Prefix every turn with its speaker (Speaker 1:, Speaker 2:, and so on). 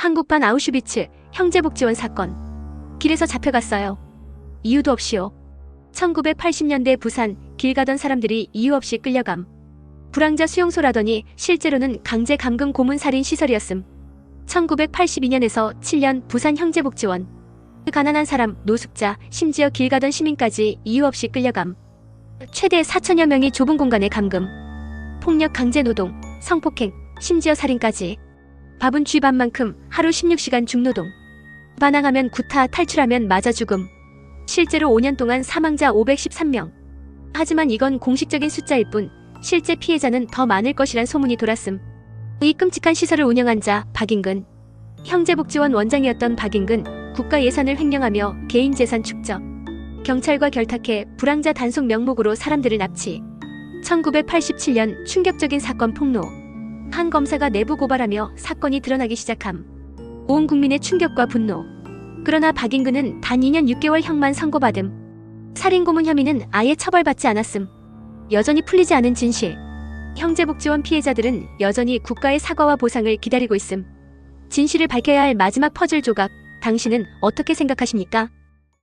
Speaker 1: 한국판 아우슈비츠 형제복지원 사건. 길에서 잡혀갔어요. 이유도 없이요. 1980년대 부산 길 가던 사람들이 이유 없이 끌려감. 불황자 수용소라더니 실제로는 강제 감금 고문 살인 시설이었음. 1982년에서 7년 부산 형제복지원. 그 가난한 사람, 노숙자, 심지어 길 가던 시민까지 이유 없이 끌려감. 최대 4천여 명이 좁은 공간에 감금. 폭력 강제 노동, 성폭행, 심지어 살인까지. 밥은 쥐밥만큼 하루 16시간 중노동. 반항하면 구타, 탈출하면 맞아 죽음. 실제로 5년 동안 사망자 513명. 하지만 이건 공식적인 숫자일 뿐 실제 피해자는 더 많을 것이란 소문이 돌았음. 이 끔찍한 시설을 운영한 자 박인근. 형제복지원 원장이었던 박인근 국가 예산을 횡령하며 개인 재산 축적. 경찰과 결탁해 불황자 단속 명목으로 사람들을 납치. 1987년 충격적인 사건 폭로. 한 검사가 내부 고발하며 사건이 드러나기 시작함. 온 국민의 충격과 분노. 그러나 박인근은 단 2년 6개월 형만 선고받음. 살인 고문 혐의는 아예 처벌받지 않았음. 여전히 풀리지 않은 진실. 형제복지원 피해자들은 여전히 국가의 사과와 보상을 기다리고 있음. 진실을 밝혀야 할 마지막 퍼즐 조각. 당신은 어떻게 생각하십니까?